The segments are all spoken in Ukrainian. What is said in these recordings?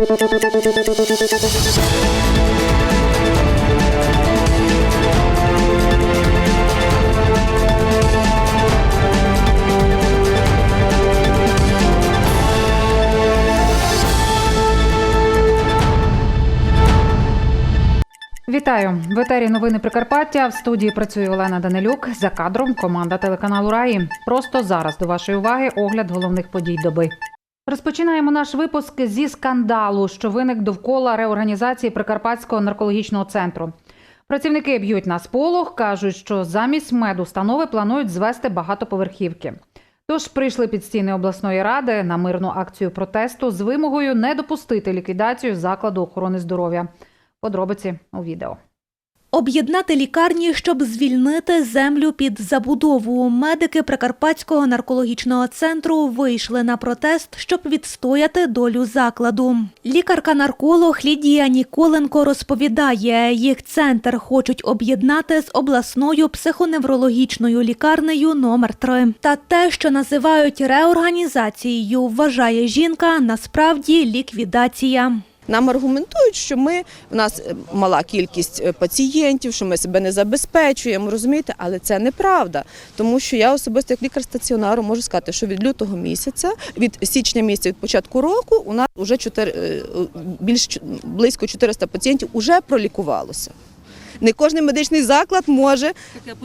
Вітаю в етері новини Прикарпаття. В студії працює Олена Данилюк. За кадром команда телеканалу Раї. Просто зараз до вашої уваги огляд головних подій доби. Розпочинаємо наш випуск зі скандалу, що виник довкола реорганізації Прикарпатського наркологічного центру. Працівники б'ють на сполох, кажуть, що замість медустанови планують звести багатоповерхівки. Тож прийшли під стіни обласної ради на мирну акцію протесту з вимогою не допустити ліквідацію закладу охорони здоров'я. Подробиці у відео. Об'єднати лікарні, щоб звільнити землю під забудову. Медики Прикарпатського наркологічного центру вийшли на протест, щоб відстояти долю закладу. Лікарка-нарколог Лідія Ніколенко розповідає, їх центр хочуть об'єднати з обласною психоневрологічною лікарнею номер 3 Та те, що називають реорганізацією, вважає жінка, насправді ліквідація. Нам аргументують, що ми в нас е, мала кількість е, пацієнтів, що ми себе не забезпечуємо, розумієте, але це неправда. Тому що я особисто як лікар стаціонару можу сказати, що від лютого місяця, від січня місяця, від початку року, у нас вже 4, більш близько 400 пацієнтів вже пролікувалося. Не кожен медичний заклад може,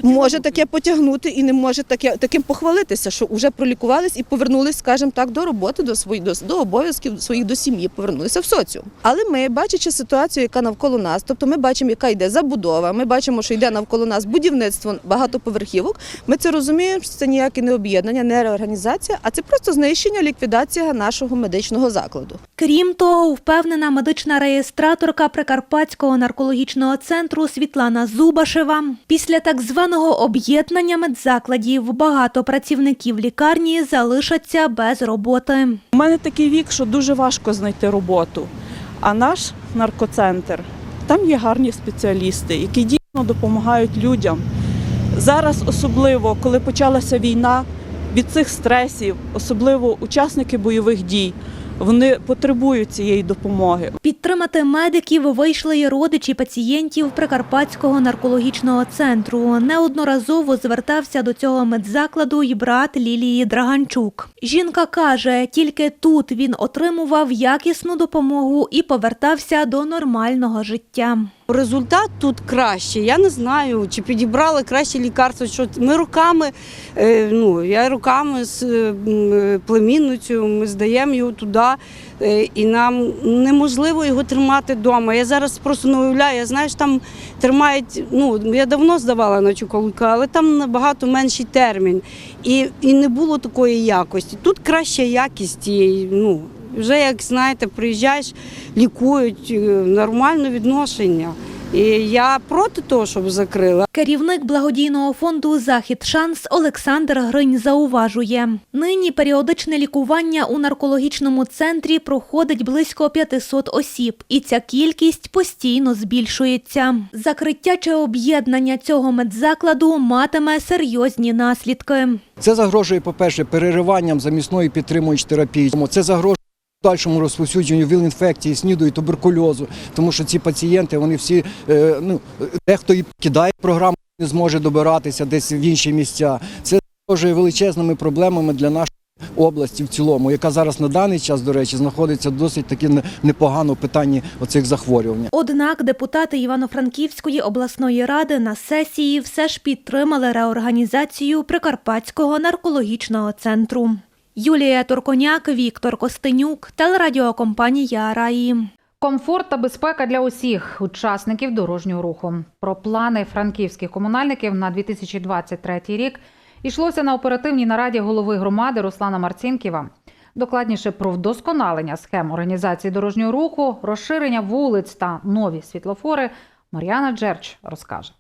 може таке потягнути і не може таке, таким похвалитися, що вже пролікувались і повернулись, скажімо так, до роботи, до своїх до, до обов'язків своїх до сім'ї, повернулися в соціум. Але ми, бачачи ситуацію, яка навколо нас, тобто ми бачимо, яка йде забудова, ми бачимо, що йде навколо нас будівництво багатоповерхівок. Ми це розуміємо, що це ніяке не об'єднання, не реорганізація, а це просто знищення, ліквідація нашого медичного закладу. Крім того, впевнена медична реєстраторка Прикарпатського наркологічного центру Світлана Зубашева. Після так званого об'єднання медзакладів багато працівників лікарні залишаться без роботи. У мене такий вік, що дуже важко знайти роботу. А наш наркоцентр там є гарні спеціалісти, які дійсно допомагають людям. Зараз, особливо, коли почалася війна, від цих стресів, особливо учасники бойових дій, вони потребують цієї допомоги. Підтримати медиків вийшли й родичі пацієнтів Прикарпатського наркологічного центру. Неодноразово звертався до цього медзакладу й брат Лілії Драганчук. Жінка каже, тільки тут він отримував якісну допомогу і повертався до нормального життя. Результат тут краще. Я не знаю, чи підібрали краще лікарство. Що ми руками, е, ну я руками з е, е, племінницею, ми здаємо його туди, і нам неможливо його тримати вдома. Я зараз просто не уявляю, я знаєш, там тримають. Ну я давно здавала на чуколука, але там набагато менший термін. І, і не було такої якості. Тут краща якість. Ну, вже як знаєте, приїжджаєш, лікують е, нормальне відношення. І я проти того, щоб закрили. Керівник благодійного фонду Захід Шанс Олександр Гринь зауважує: нині періодичне лікування у наркологічному центрі проходить близько 500 осіб, і ця кількість постійно збільшується. Закриття чи об'єднання цього медзакладу матиме серйозні наслідки. Це загрожує, по-перше, перериванням замісної підтримуючої терапії. Це загрожує подальшому розповсюдженню віл-інфекції, сніду і туберкульозу, тому що ці пацієнти, вони всі, е, ну, дехто і кидає програму, не зможе добиратися десь в інші місця. Це загрожує величезними проблемами для нашої області в цілому, яка зараз на даний час, до речі, знаходиться досить таки непогано в питанні оцих захворювань. Однак депутати Івано-Франківської обласної ради на сесії все ж підтримали реорганізацію Прикарпатського наркологічного центру. Юлія Турконяк, Віктор Костенюк, телерадіокомпанія Раї. Комфорт та безпека для усіх учасників дорожнього руху. Про плани франківських комунальників на 2023 рік йшлося на оперативній нараді голови громади Руслана Марцінківа. Докладніше про вдосконалення схем організації дорожнього руху, розширення вулиць та нові світлофори Мар'яна Джерч розкаже.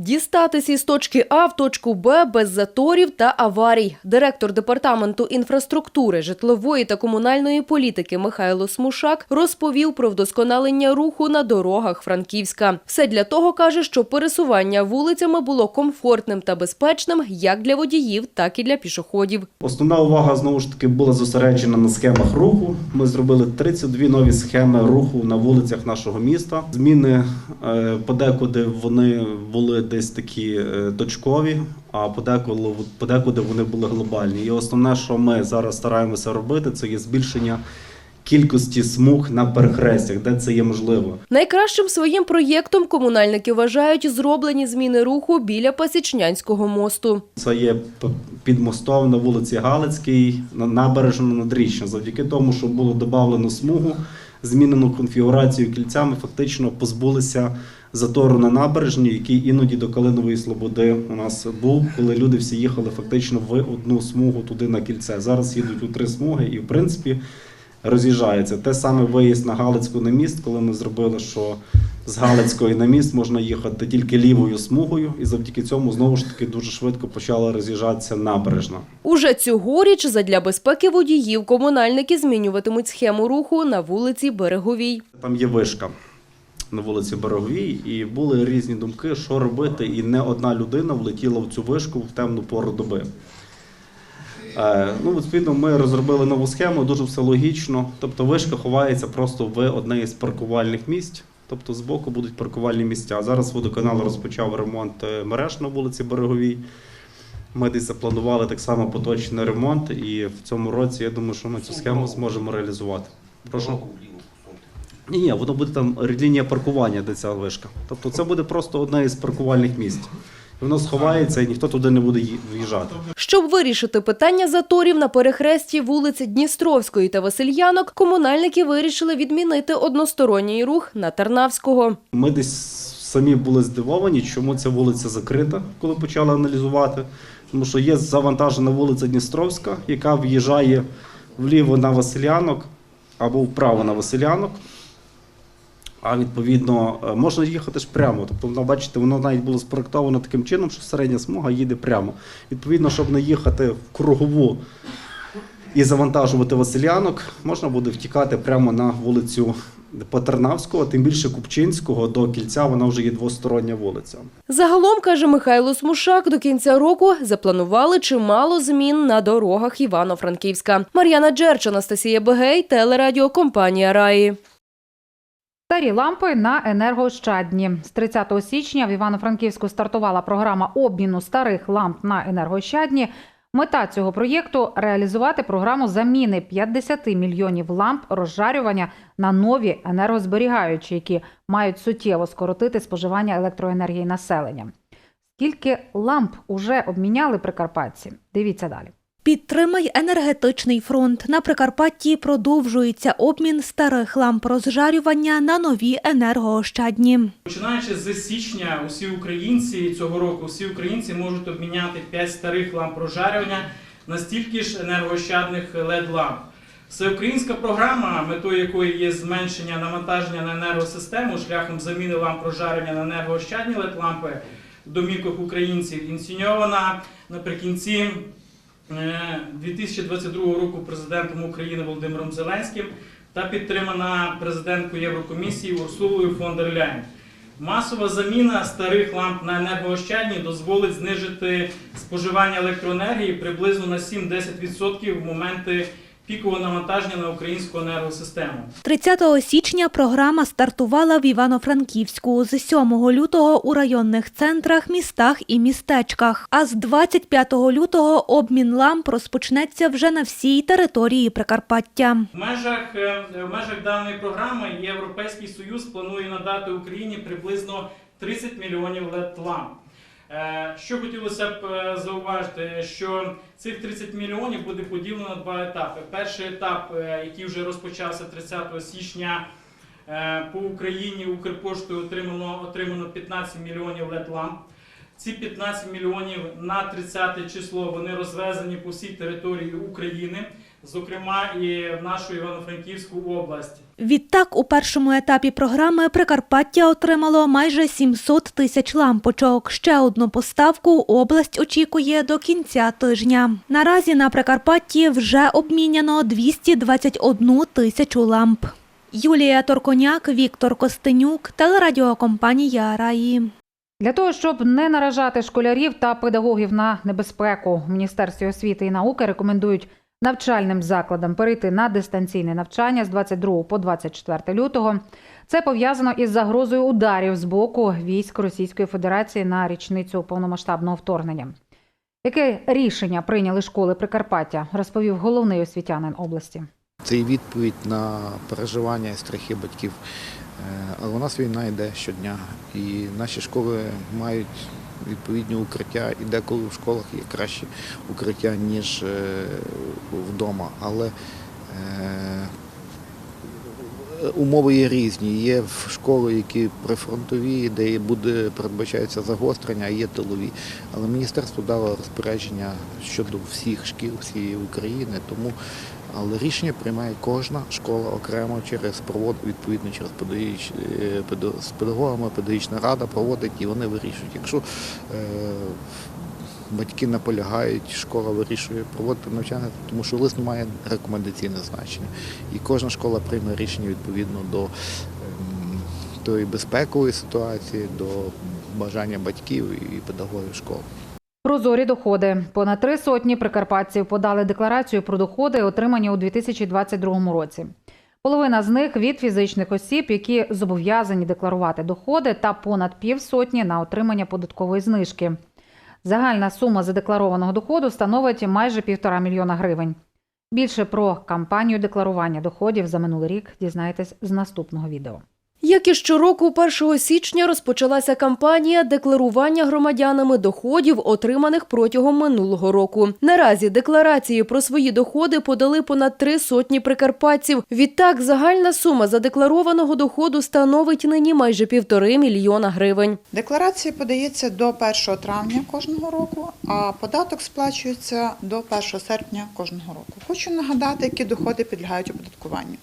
Дістатись із точки А в точку Б без заторів та аварій. Директор департаменту інфраструктури, житлової та комунальної політики Михайло Смушак розповів про вдосконалення руху на дорогах Франківська. Все для того каже, що пересування вулицями було комфортним та безпечним як для водіїв, так і для пішоходів. Основна увага знову ж таки була зосереджена на схемах руху. Ми зробили 32 нові схеми руху на вулицях нашого міста. Зміни е, подекуди вони були десь такі е, точкові, а подекуди, подекуди вони були глобальні. І основне, що ми зараз стараємося робити, це є збільшення кількості смуг на перехрестях, де це є можливо. Найкращим своїм проєктом комунальники вважають зроблені зміни руху біля Пасічнянського мосту. Це є під мостом на вулиці Галицькій, на набережно надрічна. Завдяки тому, що було додавлено смугу, змінено конфігурацію кільця, ми фактично позбулися затору на набережні, який іноді до Калинової Слободи у нас був, коли люди всі їхали фактично в одну смугу туди на кільце. Зараз їдуть у три смуги і, в принципі, роз'їжджаються. Те саме виїзд на Галицьку на міст, коли ми зробили, що з Галицької на міст можна їхати тільки лівою смугою, і завдяки цьому знову ж таки дуже швидко почала роз'їжджатися набережна. Уже цьогоріч задля безпеки водіїв комунальники змінюватимуть схему руху на вулиці Береговій. Там є вишка на вулиці Береговій, і були різні думки, що робити, і не одна людина влетіла в цю вишку в темну пору доби. Е, ну, відповідно, ми розробили нову схему, дуже все логічно. Тобто вишка ховається просто в одне із паркувальних місць. Тобто збоку будуть паркувальні місця. Зараз водоканал розпочав ремонт е, мереж на вулиці Береговій. Ми десь запланували так само поточний ремонт, і в цьому році я думаю, що ми цю схему зможемо реалізувати. Прошу. Ні, ні, воно буде там лінія паркування, де ця вишка. Тобто це буде просто одне із паркувальних місць. Воно сховається і ніхто туди не буде в'їжджати. Щоб вирішити питання заторів на перехресті вулиці Дністровської та Васильянок, комунальники вирішили відмінити односторонній рух на Тарнавського. Ми десь самі були здивовані, чому ця вулиця закрита, коли почали аналізувати. Тому що є завантажена вулиця Дністровська, яка в'їжджає вліво на Василянок або вправо на Василянок. А відповідно е, можна їхати ж прямо. Тобто, бачите, воно навіть було спроектовано таким чином, що середня смуга їде прямо. Відповідно, щоб не їхати в кругову і завантажувати Василянок, можна буде втікати прямо на вулицю Патернавського, тим більше Купчинського до кільця вона вже є двостороння вулиця. Загалом, каже Михайло Смушак, до кінця року запланували чимало змін на дорогах Івано-Франківська. Мар'яна Джерч, Анастасія Бегей, телерадіокомпанія Раї. Старі лампи на енергоощадні. З 30 січня в Івано-Франківську стартувала програма обміну старих ламп на енергоощадні. Мета цього проєкту реалізувати програму заміни 50 мільйонів ламп розжарювання на нові енергозберігаючі, які мають суттєво скоротити споживання електроенергії населення. Скільки ламп уже обміняли прикарпатці? Дивіться далі. Підтримай енергетичний фронт. На Прикарпатті продовжується обмін старих ламп розжарювання на нові енергоощадні. Починаючи з січня, усі українці цього року, всі українці можуть обміняти 5 старих ламп розжарювання на стільки ж енергоощадних led ламп. Всеукраїнська програма, метою якої є зменшення навантаження на енергосистему шляхом заміни ламп розжарювання на енергоощадні led лампи домівках українців, ініційована наприкінці 2022 року президентом України Володимиром Зеленським та підтримана президенткою Єврокомісії Урсулою фон дер Ляйн. Масова заміна старих ламп на енергоощадні дозволить знижити споживання електроенергії приблизно на 7-10% в моменти пікового навантаження на українську енергосистему. 30 січня програма стартувала в Івано-Франківську, з 7 лютого у районних центрах, містах і містечках. А з 25 лютого обмін ламп розпочнеться вже на всій території Прикарпаття. В межах, е, в межах даної програми Європейський Союз планує надати Україні приблизно 30 мільйонів led ламп. Е, Що хотілося б е, зауважити, що цих 30 мільйонів буде поділено на два етапи. Перший етап, е, який вже розпочався 30 січня е, по Україні, Укрпоштою отримано, отримано 15 мільйонів ламп. Ці 15 мільйонів на 30 число вони розвезені по всій території України. зокрема і в нашу Івано-Франківську область. Відтак, у першому етапі програми Прикарпаття отримало майже 700 тисяч лампочок. Ще одну поставку область очікує до кінця тижня. Наразі на Прикарпатті вже обміняно 221 тисячу ламп. Юлія Торконяк, Віктор Костенюк, телерадіокомпанія Раї. Для того, щоб не наражати школярів та педагогів на небезпеку, в Міністерстві освіти і науки рекомендують навчальним закладам перейти на дистанційне навчання з 22 по 24 лютого. Це пов'язано із загрозою ударів з боку військ Російської Федерації на річницю повномасштабного вторгнення. Яке рішення прийняли школи Прикарпаття, розповів головний освітянин області. Це і відповідь на переживання і страхи батьків. Е, Але у нас війна йде щодня, і наші школи мають відповідні укриття, і деколи в школах є кращі укриття, ніж е, вдома. Але е, умови є різні. Є школи, які прифронтові, де буде передбачається загострення, а є тилові. Але міністерство дало розпорядження щодо всіх шкіл всієї України, тому але рішення приймає кожна школа окремо через провод, відповідно через педагогіч, е, з педагогами, педагогічна рада проводить і вони вирішують. Якщо е, батьки наполягають, школа вирішує проводити навчання, тому що лист має рекомендаційне значення. І кожна школа прийме рішення відповідно до ем, тої безпекової ситуації, до бажання батьків і педагогів школи. Прозорі доходи. Понад три сотні прикарпатців подали декларацію про доходи, отримані у 2022 році. Половина з них від фізичних осіб, які зобов'язані декларувати доходи, та понад півсотні на отримання податкової знижки. Загальна сума задекларованого доходу становить майже півтора мільйона гривень. Більше про кампанію декларування доходів за минулий рік дізнаєтесь з наступного відео. Як і щороку, 1 січня розпочалася кампанія декларування громадянами доходів, отриманих протягом минулого року. Наразі декларації про свої доходи подали понад три сотні прикарпатців. Відтак, загальна сума задекларованого доходу становить нині майже півтори мільйона гривень. Декларація подається до 1 травня кожного року, а податок сплачується до 1 серпня кожного року. Хочу нагадати, які доходи підлягають оподаткуванню.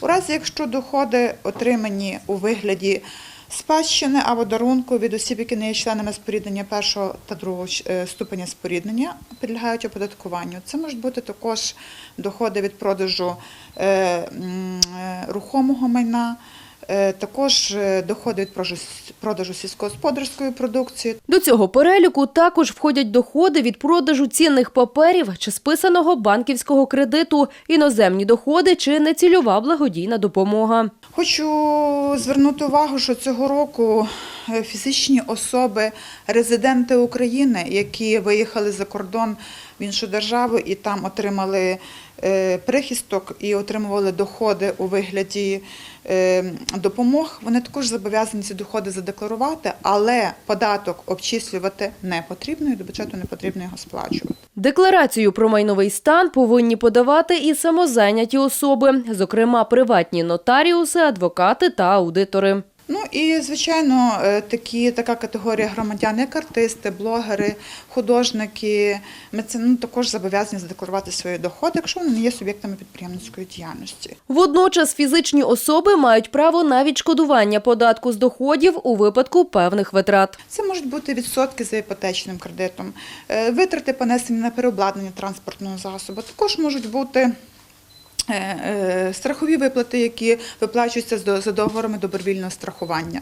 У разі, якщо доходи отримані у вигляді спадщини або дарунку від осіб, які не є членами споріднення першого та другого е, ступеня споріднення, підлягають оподаткуванню. Це можуть бути також доходи від продажу е, е, рухомого майна. Е, Також е, доходи від продажу- сільськогосподарської продукції. До цього переліку також входять доходи від продажу цінних паперів чи списаного банківського кредиту, іноземні доходи чи нецільова благодійна допомога. Хочу звернути увагу, що цього року е, фізичні особи, резиденти України, які виїхали за кордон іншу державу і там отримали е, прихисток і отримували доходи у вигляді е, допомог, вони також зобов'язані ці доходи задекларувати, але податок обчислювати не потрібно і до бюджету не потрібно його сплачувати. Декларацію про майновий стан повинні подавати і самозайняті особи, зокрема приватні нотаріуси, адвокати та аудитори. Ну і звичайно, е, такі така категорія громадян, як артисти, блогери, художники, ну, також зобов'язані задекларувати свої доходи, якщо вони не є суб'єктами підприємницької діяльності. Водночас фізичні особи мають право на відшкодування податку з доходів у випадку певних витрат. Це можуть бути відсотки за іпотечним кредитом, е, витрати понесені на переобладнання транспортного засобу. Також можуть бути. Е, е, Страхові виплати, які виплачуються за договорами добровільного страхування.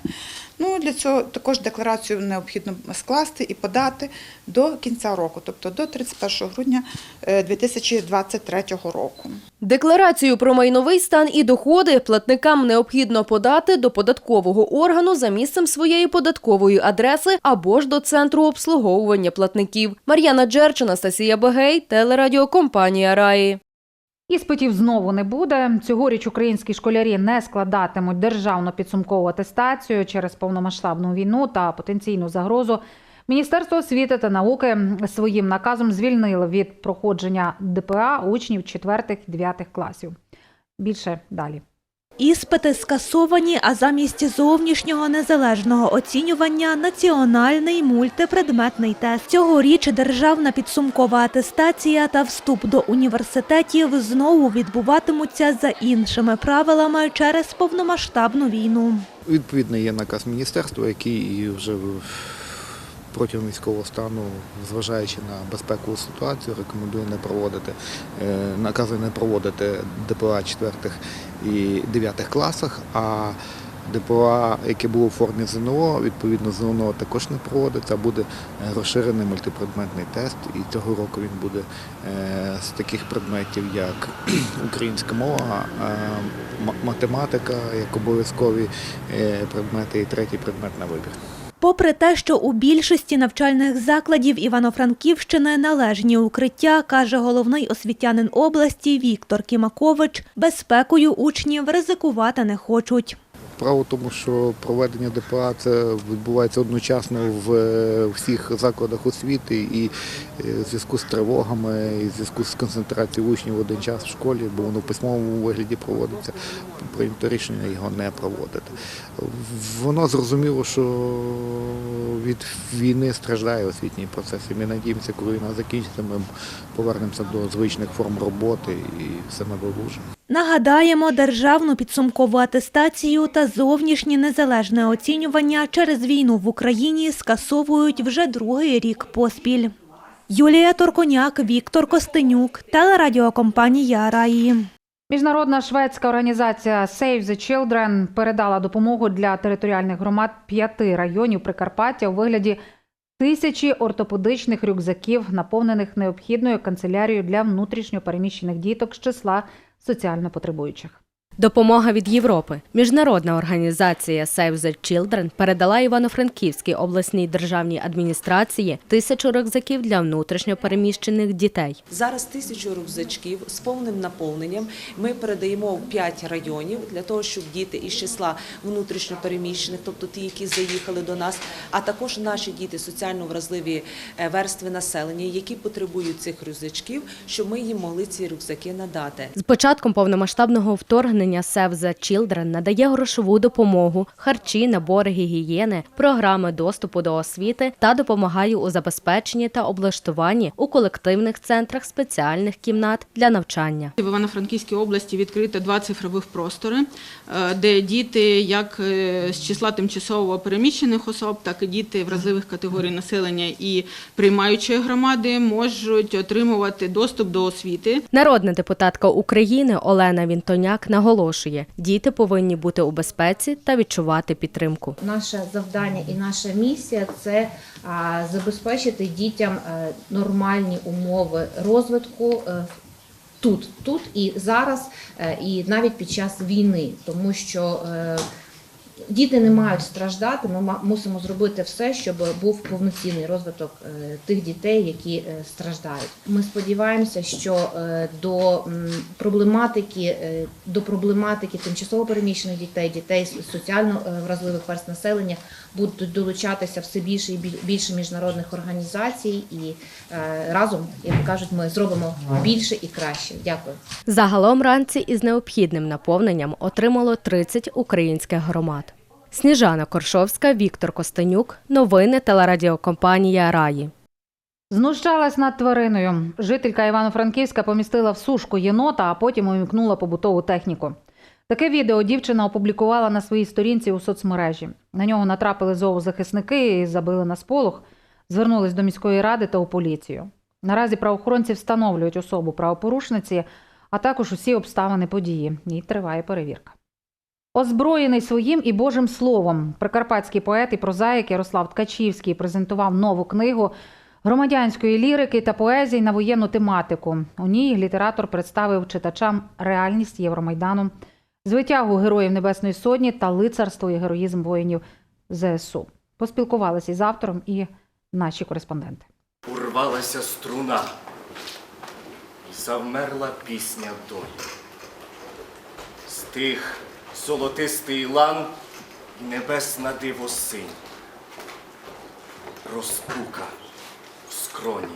Ну, для цього також декларацію необхідно скласти і подати до кінця року, тобто до 31 грудня е, 2023 року. Декларацію про майновий стан і доходи платникам необхідно подати до податкового органу за місцем своєї податкової адреси або ж до центру обслуговування платників. Мар'яна Джерч, Анастасія Бегей, телерадіокомпанія Раї. Іспитів знову не буде. Цьогоріч українські школярі не складатимуть державну підсумкову атестацію через повномасштабну війну та потенційну загрозу. Міністерство освіти та науки своїм наказом звільнило від проходження ДПА учнів 4-9 класів. Більше далі. Іспити скасовані, а замість зовнішнього незалежного оцінювання національний мультипредметний тест. Цьогоріч державна підсумкова атестація та вступ до університетів знову відбуватимуться за іншими правилами через повномасштабну війну. Відповідно, є наказ міністерства, який вже протягом військового стану, зважаючи на безпекову ситуацію, рекомендує не проводити, е, наказує не проводити ДПА 4 і 9 класах, а ДПА, яке було у формі ЗНО, відповідно ЗНО також не проводиться, буде е, розширений мультипредметний тест. І цього року він буде е, з таких предметів, як українська мова, е, математика, як обов'язкові предмети, і третій предмет на вибір. Попри те, що у більшості навчальних закладів Івано-Франківщини належні укриття, каже головний освітянин області Віктор Кімакович, безпекою учнів ризикувати не хочуть. Справа в тому, що проведення ДПА це відбувається одночасно в е, всіх закладах освіти і е, в зв'язку з тривогами, і в зв'язку з концентрацією учнів в один час в школі, бо воно в письмовому вигляді проводиться, прийнято рішення його не проводити. Воно зрозуміло, що від війни страждає освітній процес. І ми надіємося, коли війна закінчиться, ми повернемося до звичних форм роботи і все налагоджено. Нагадаємо, державну підсумкову атестацію та зовнішнє незалежне оцінювання через війну в Україні скасовують вже другий рік поспіль. Юлія Торконяк, Віктор Костенюк, телерадіокомпанія Раї. Міжнародна шведська організація Save the Children передала допомогу для територіальних громад п'яти районів Прикарпаття у вигляді тисячі ортопедичних рюкзаків, наповнених необхідною канцелярією для внутрішньопереміщених діток з числа соціально потребуючих. Допомога від Європи. Міжнародна організація Save the Children передала Івано-Франківській обласній державній адміністрації тисячу рюкзаків для внутрішньопереміщених дітей. Зараз тисячу рюкзачків з повним наповненням ми передаємо в 5 районів для того, щоб діти із числа внутрішньопереміщених, тобто ті, які заїхали до нас, а також наші діти соціально вразливі е, верстви населення, які потребують цих рюкзачків, щоб ми їм могли ці рюкзаки надати. З початком повномасштабного вторгнення Save the Children надає грошову допомогу, харчі, набори гігієни, програми доступу до освіти та допомагає у забезпеченні та облаштуванні у колективних центрах спеціальних кімнат для навчання. В Івано-Франківській області відкрито два цифрових простори, е, де діти як е, з числа тимчасово переміщених особ, так і діти вразливих категорій населення і приймаючої громади можуть отримувати доступ до освіти. Народна депутатка України Олена Вінтоняк наголошує, діти повинні бути у безпеці та відчувати підтримку. Наше завдання і наша місія це забезпечити дітям е, нормальні умови розвитку е, тут, тут і зараз, е, і навіть під час війни, тому що діти не мають страждати. Ми мусимо зробити все, щоб був повноцінний розвиток е, тих дітей, які е, страждають. Ми сподіваємося, що е, до проблематики до проблематики тимчасово переміщених дітей, дітей з соціально вразливих верст населення будуть долучатися все більше і біль- більше міжнародних організацій, і разом, як кажуть, ми зробимо більше і краще. Дякую. Загалом ранці із необхідним наповненням отримало 30 українських громад. Сніжана Коршовська, Віктор Костенюк. Новини телерадіокомпанія Раї. Знущалась над твариною. Жителька Івано-Франківська помістила в сушку єнота, а потім увімкнула побутову техніку. Таке відео дівчина опублікувала на своїй сторінці у соцмережі. На нього натрапили зоозахисники і забили на сполох, звернулись до міської ради та у поліцію. Наразі правоохоронці встановлюють особу правопорушниці, а також усі обставини події. І триває перевірка. Озброєний своїм і Божим словом, прикарпатський поет і прозаїк Ярослав Ткачівський презентував нову книгу громадянської лірики та поезії на воєнну тематику. У ній літератор представив читачам реальність Євромайдану, звитягу героїв Небесної Сотні та лицарство і героїзм воїнів ЗСУ. Поспілкувалися із автором і наші кореспонденти. Урвалася струна, завмерла пісня долі. Стих золотистий лан і небесна дивосинь. Розпука в скроні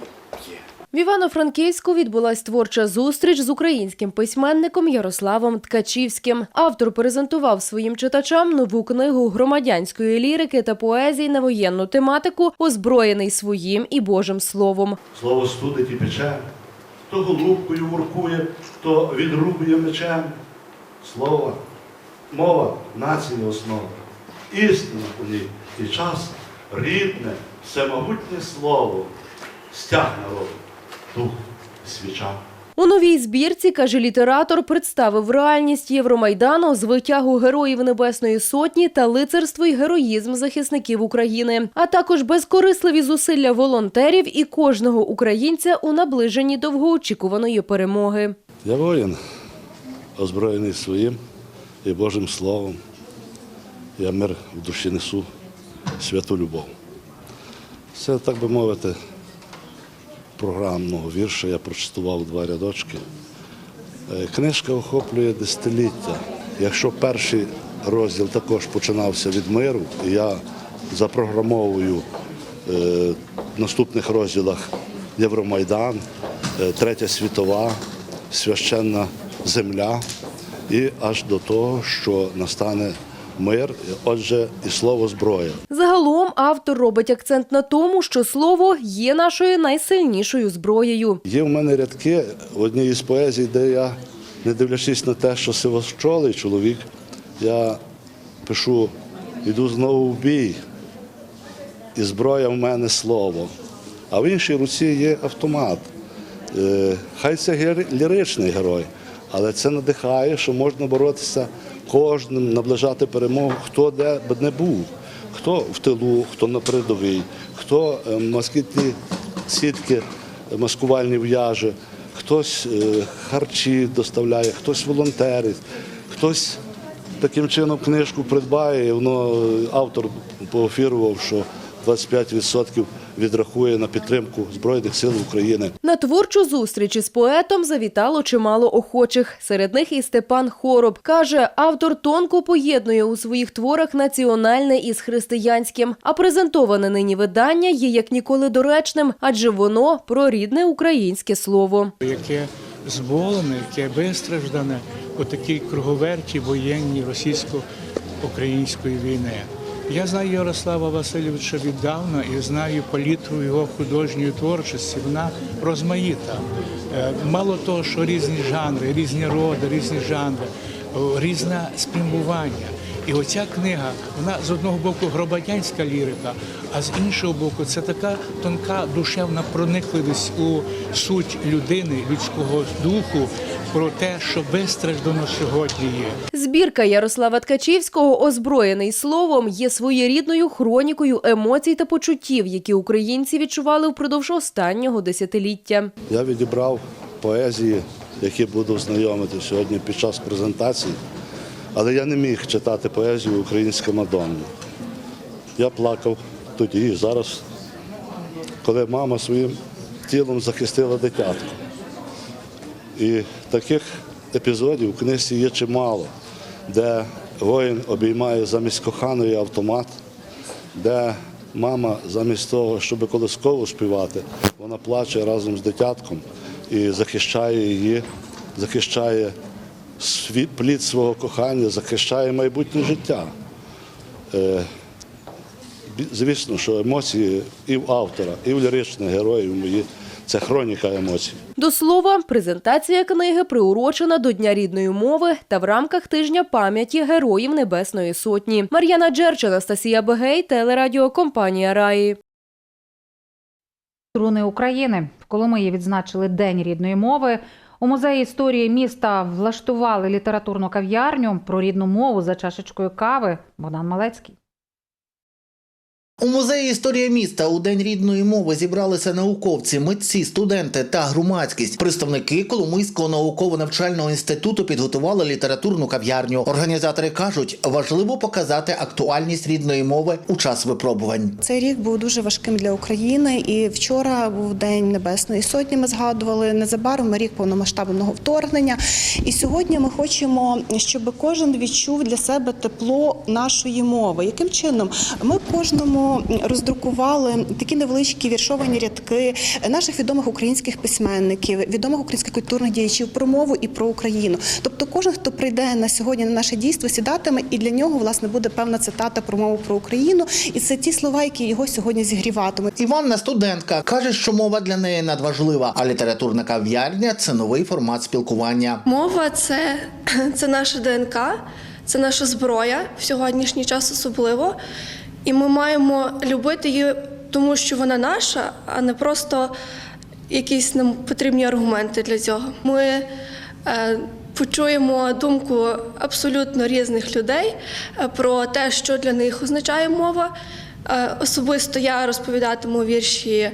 В Івано-Франківську відбулась творча зустріч з українським письменником Ярославом Ткачівським. Автор презентував своїм читачам нову книгу громадянської лірики та поезії на воєнну тематику, озброєний своїм і Божим словом. Слово студить і пече, хто голубкою воркує, хто відрубує мечем. Слово, мова нації основа, істина у ній і час рідне, всемогутнє слово, стяг народу, дух, свіча. У новій збірці, каже літератор, представив реальність Євромайдану з витягу героїв Небесної Сотні та лицарство й героїзм захисників України, а також безкорисливі зусилля волонтерів і кожного українця у наближенні довгоочікуваної перемоги. Я воїн, озброєний своїм і Божим Словом. Я мир в душі несу, святу любов. Це, так би мовити, програмного вірша я прочитував два рядочки. Е, Книжка охоплює десятиліття. Якщо перший розділ також починався від миру, я запрограмовую е, в наступних розділах Євромайдан, е, Третя світова, священна земля, і аж до того, що настане мир, отже, і слово зброя. Загалом автор робить акцент на тому, що слово є нашою найсильнішою зброєю. Є в мене рядки в одній із поезій, де я, не дивлячись на те, що сивощолий чоловік, я пишу, йду знову в бій, і зброя в мене слово. А в іншій руці є автомат. Е, Хай це ліричний герой, але це надихає, що можна боротися кожним, наближати перемогу, хто де б не був, хто в тилу, хто на передовій, хто е, москітні сітки маскувальні в'яже, хтось е, харчі доставляє, хтось волонтерить, хтось таким чином книжку придбає, воно е, автор поофірував, що 25% відрахує на підтримку Збройних сил України. На творчу зустріч із поетом завітало чимало охочих. Серед них і Степан Хороб. Каже, автор тонко поєднує у своїх творах національне із християнським. А презентоване нині видання є як ніколи доречним, адже воно про рідне українське слово. яке зболене, яке вистраждане у такій круговерті воєнній російсько-української війни. Я знаю Ярослава Васильовича віддавна і знаю палітру його художньої творчості. Вона розмаїта. Е, Мало того, що різні жанри, різні роди, різні жанри, різне спрямування. І оця книга, вона з одного боку громадянська лірика, а з іншого боку, це така тонка душевна проникливість у суть людини, людського духу, про те, що вистраждано сьогодні є. Збірка Ярослава Ткачівського, озброєний словом, є своєрідною хронікою емоцій та почуттів, які українці відчували впродовж останнього десятиліття. Я відібрав поезії, які буду знайомити сьогодні під час презентації, але я не міг читати поезію Українська Мадонна. Я плакав тоді і зараз, коли мама своїм тілом захистила дитятко. І таких епізодів в книзі є чимало, де воїн обіймає замість коханої автомат, де мама замість того, щоб колисково співати, вона плаче разом з дитятком і захищає її, захищає плід свого кохання, захищає майбутнє життя. Е, Звісно, що емоції і в автора, і в ліричних героїв мої це хроніка емоцій. До слова, презентація книги приурочена до Дня рідної мови та в рамках тижня пам'яті героїв Небесної Сотні. Мар'яна Джерч, Анастасія Бегей, телерадіокомпанія Раї. Струни України в Коломиї відзначили День рідної мови. У музеї історії міста влаштували літературну кав'ярню про рідну мову за чашечкою кави. Богдан Малецький. У музеї історія міста у день рідної мови зібралися науковці, митці, студенти та громадськість. Представники Коломийського науково-навчального інституту підготували літературну кав'ярню. Організатори кажуть, важливо показати актуальність рідної мови у час випробувань. Цей рік був дуже важким для України, і вчора був День Небесної Сотні. Ми згадували незабаром рік повномасштабного вторгнення. І сьогодні ми хочемо, щоб кожен відчув для себе тепло нашої мови. Яким чином ми кожному роздрукували такі невеличкі віршовані рядки наших відомих українських письменників, відомих українських культурних діячів про мову і про Україну. Тобто, кожен, хто прийде на сьогодні на наше дійство, сідатиме, і для нього власне буде певна цитата про мову про Україну, і це ті слова, які його сьогодні зігріватимуть. Іванна студентка каже, що мова для неї надважлива, а літературна кав'ярня це новий формат спілкування. Мова це, це наша ДНК, це наша зброя в сьогоднішній час особливо. І ми маємо любити її, тому що вона наша, а не просто якісь нам потрібні аргументи для цього. Ми е, почуємо думку абсолютно різних людей е, про те, що для них означає мова. Е, Особисто я розповідатиму вірші е,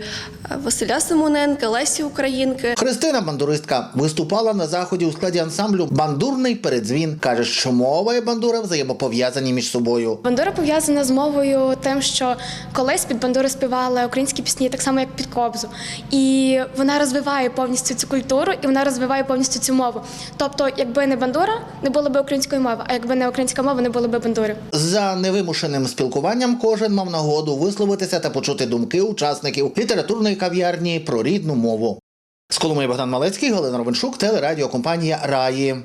Василя Симоненка, Лесі Українки. Христина бандуристка виступала на заході у складі ансамблю Бандурний передзвін. каже, що мова і бандура взаємопов'язані між собою. Бандура пов'язана з мовою тим, що колись під бандури співали українські пісні, так само як під кобзу. І вона розвиває повністю цю культуру і вона розвиває повністю цю мову. Тобто, якби не бандура, не було б української мови, а якби не українська мова, не було б бандури. За невимушеним спілкуванням кожен мав нагоду висловитися та почути думки учасників літературної кав'ярні про рідну мову. З Коломиї Богдан Малецький, Галина Ровеншук, телерадіокомпанія Раї.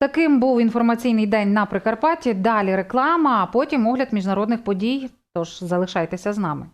Таким був інформаційний день на Прикарпатті. Далі реклама, а потім огляд міжнародних подій. Тож залишайтеся з нами.